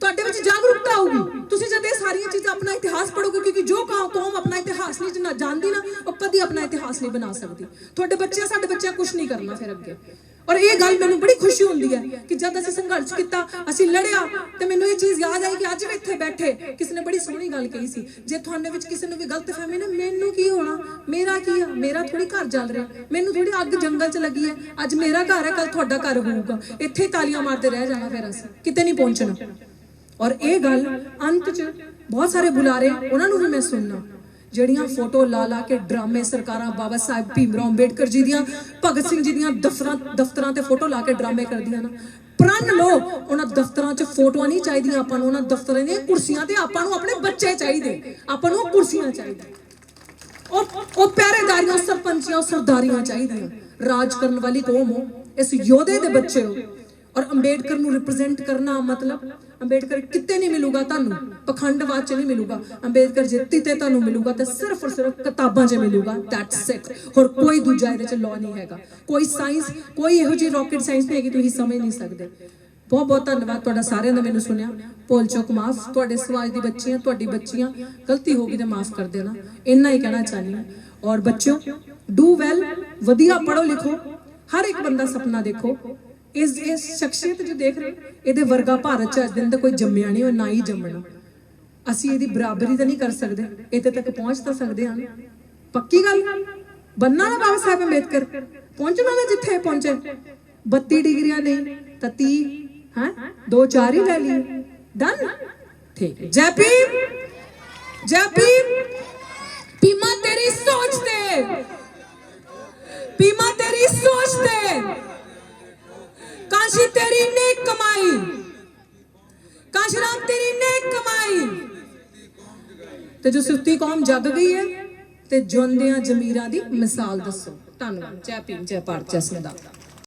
ਤੁਹਾਡੇ ਵਿੱਚ ਜਾਗਰੂਕਤਾ ਆਊਗੀ। ਤੁਸੀਂ ਜਦ ਇਹ ਸਾਰੀਆਂ ਚੀਜ਼ਾਂ ਆਪਣਾ ਇਤਿਹਾਸ ਪੜੋਗੇ ਕਿਉਂਕਿ ਜੋ ਕੌਮ ਕੌਮ ਆਪਣਾ ਇਤਿਹਾਸ ਨਹੀਂ ਜਨਾ, ਜਾਣਦੀ ਨਾ, ਉਹ ਕਦੀ ਆਪਣਾ ਇਤਿਹਾਸ ਨਹੀਂ ਬਣਾ ਸਕਦੀ। ਤੁਹਾਡੇ ਬੱਚੇ ਸਾਡੇ ਬੱਚਿਆਂ ਕੁਝ ਨਹੀਂ ਕਰਨਾ ਫਿਰ ਅੱਗੇ। ਔਰ ਇਹ ਗੱਲ ਮੈਨੂੰ ਬੜੀ ਖੁਸ਼ੀ ਹੁੰਦੀ ਹੈ ਕਿ ਜਦ ਅਸੀਂ ਸੰਘਰਸ਼ ਕੀਤਾ, ਅਸੀਂ ਲੜਿਆ, ਤੇ ਮੈਨੂੰ ਇਹ ਚੀਜ਼ ਯਾਦ ਆਈ ਕਿ ਅੱਜ ਵੀ ਇੱਥੇ ਬੈਠੇ ਕਿਸੇ ਨੇ ਬੜੀ ਸੋਹਣੀ ਗੱਲ ਕਹੀ ਸੀ। ਜੇ ਤੁਹਾਡੇ ਵਿੱਚ ਕਿਸੇ ਨੂੰ ਵੀ ਗਲਤਫਹਿਮੀ ਨਾ, ਮੈਨੂੰ ਕੀ ਹੋਣਾ? ਮੇਰਾ ਕੀ ਆ? ਮੇਰਾ ਥੋੜੀ ਘਰ ਚੱਲ ਰਿਹਾ। ਮੈਨੂੰ ਥੋੜੀ ਅੱਗ ਜੰਗਲ 'ਚ ਲੱਗੀ ਹੈ। ਅੱਜ ਮੇਰਾ ਘਰ ਹੈ ਕੱਲ ਤੁਹਾਡਾ ਘਰ ਹੋਊਗਾ। ਇੱਥੇ ਤਾਲੀਆਂ ਮਾਰਦੇ ਰਹਿ ਜਾਣਾ ਫਿਰ ਅਸੀਂ। ਕਿਤੇ ਨਹੀਂ ਪਹੁੰਚਣਾ। ਔਰ ਇਹ ਗੱਲ ਅੰਤ 'ਚ ਬਹੁਤ ਸਾਰੇ ਬੁਲਾਰੇ, ਉਹਨਾਂ ਨੂੰ ਵੀ ਮੈਂ ਸੁਣਨਾ। ਜਿਹੜੀਆਂ ਫੋਟੋ ਲਾ ਲਾ ਕੇ ਡਰਾਮੇ ਸਰਕਾਰਾਂ ਬਾਬਾ ਸਾਹਿਬ ਭੀਮਰਾਓ ਅੰਬੇਡਕਰ ਜੀ ਦੀਆਂ, ਭਗਤ ਸਿੰਘ ਜੀ ਦੀਆਂ ਦਫ਼ਤਰਾਂ ਦਫ਼ਤਰਾਂ ਤੇ ਫੋਟੋ ਲਾ ਕੇ ਡਰਾਮੇ ਕਰਦੀਆਂ ਨਾ। ਪ੍ਰਣ ਲੋ ਉਹਨਾਂ ਦਫ਼ਤਰਾਂ 'ਚ ਫੋਟੋਆਂ ਨਹੀਂ ਚਾਹੀਦੀਆਂ, ਆਪਾਂ ਨੂੰ ਉਹਨਾਂ ਦਫ਼ਤਰਾਂ ਦੀਆਂ ਕੁਰਸੀਆਂ ਤੇ ਆਪਾਂ ਨੂੰ ਆਪਣੇ ਬੱਚੇ ਚਾਹੀਦੇ, ਆਪਾਂ ਨੂੰ ਕੁਰਸੀਆਂ ਚਾਹੀਦੀਆਂ। ਉਹ ਉਹ ਪਹਿਰੇਦਾਰੀਆਂ, ਸਰਪੰਚੀਆਂ, ਸਰਦਾਰੀਆਂ ਚਾਹੀਦੀਆਂ। ਰਾਜ ਕਰਨ ਵਾਲੀ ਕੌਮ ਹੋ, ਇਸ ਯੋਧੇ ਦੇ ਬੱਚੇ ਹੋ। ਔਰ ਅੰਬੇਡਕਰ ਨੂੰ ਰਿਪਰੈਜ਼ੈਂਟ ਕਰਨਾ ਮਤਲਬ ਅੰਬੇਡਕਰ ਕਿਤੇ ਨਹੀਂ ਮਿਲੂਗਾ ਤੁਹਾਨੂੰ, ਪਖੰਡਵਾਦ ਚ ਨਹੀਂ ਮਿਲੂਗਾ। ਅੰਬੇਡਕਰ ਜਿੱਤੀ ਤੇ ਤੁਹਾਨੂੰ ਮਿਲੂਗਾ ਤੇ ਸਿਰਫ ਔਰ ਸਿਰਫ ਕਿਤਾਬਾਂ 'ਚ ਮਿਲੂਗਾ। ਦੈਟਸ ਇਟ ਹੋਰ ਕੋਈ ਦੂਜਾ ਇਹਦੇ 'ਚ ਲਾਅ ਨਹੀਂ ਹੈਗਾ। ਕੋਈ ਸਾਇੰਸ ਕੋਈ ਇਹੋ ਜਿਹੀ ਰਾਕਟ ਸਾਇੰਸ ਨਹੀਂ ਹੈਗੀ, ਤੁਸੀਂ ਸਮਝ ਨਹੀਂ ਸਕਦੇ। ਬਹੁਤ ਬਹੁਤ ਧੰਨਵਾਦ ਤੁਹਾਡਾ ਸਾਰਿਆਂ ਦਾ, ਮੈਨੂੰ ਸੁਣਿਆ। ਭੁੱਲ ਚੁੱਕ, ਮਾਫ। ਤੁਹਾਡੇ ਸਮਾਜ ਦੀ ਬੱਚੀਆਂ, ਤੁਹਾਡੀ ਬੱਚੀਆਂ, ਗਲਤੀ ਹੋ ਗਈ ਤੇ ਮਾਫ ਕਰ ਦੇਣਾ। ਇੰਨਾ ਹੀ ਕਹਿਣਾ ਚਾਹਨੀ ਹਾਂ। ਔਰ ਬੱਚਿਓ ਡੂ ਵੈਲ ਵਧੀਆ ਪੜੋ ਲਿਖੋ। ਹਰ ਇੱਕ ਬੰਦਾ ਸੁਪਨਾ ਦੇਖੋ। ਇਸ ਇਸ ਸ਼ਖਸੀਅਤ ਜੋ ਦੇਖ ਰਹੇ ਇਹਦੇ ਵਰਗਾ ਭਾਰਤ ਚ ਅੱਜ ਦਿਨ ਦਾ ਕੋਈ ਜੰਮਿਆ ਨਹੀਂ ਉਹ ਨਾ ਹੀ ਜੰਮਣਾ। ਅਸੀਂ ਇਹਦੀ ਬਰਾਬਰੀ ਤਾਂ ਨਹੀਂ ਕਰ ਸਕਦੇ, ਇੱਥੇ ਤੱਕ ਪਹੁੰਚ ਤਾਂ ਸਕਦੇ ਹਾਂ। ਪੱਕੀ ਗੱਲ, ਬੰਨਾ ਨਾ ਬਾਬਾ ਸਾਹਿਬ ਅੰਬੇਦਕਰ ਪਹੁੰਚਣਾ ਨਾ ਜਿੱਥੇ ਪਹੁੰਚੇ। 32 ਡਿਗਰੀਆਂ ਨਹੀਂ ਤਾਂ 30 ਹਾਂ? ਦੋ ਚਾਰ ਹੀ ਲੈ ਲਈ ਡਨ ਠੀਕ ਜੈ ਭੀਮ! ਜੈ ਭੀਮ! ਪੀਮਾ ਤੇਰੀ ਸੋਚ ਤੇ। ਪੀਮਾ ਤੇਰੀ ਸੋਚ ਤੇ। ਕਾਸ਼ੀ ਤੇਰੀ ਨੇਕ ਕਮਾਈ ਕਾਸ਼ਰਾਮ ਤੇਰੀ ਨੇਕ ਕਮਾਈ ਤੇ ਜੋ ਸੁੱਤੀ ਕੌਮ ਜਗ ਗਈ ਹੈ ਤੇ ਜੁੰਦਿਆਂ ਜ਼ਮੀਰਾਂ ਦੀ ਮਿਸਾਲ ਦੱਸੋ ਧੰਨਵਾਦ ਜੈ ਭੀਮ ਜੈ ਭਾਰਤ ਜੈ ਸੰਵਿਧਾਨ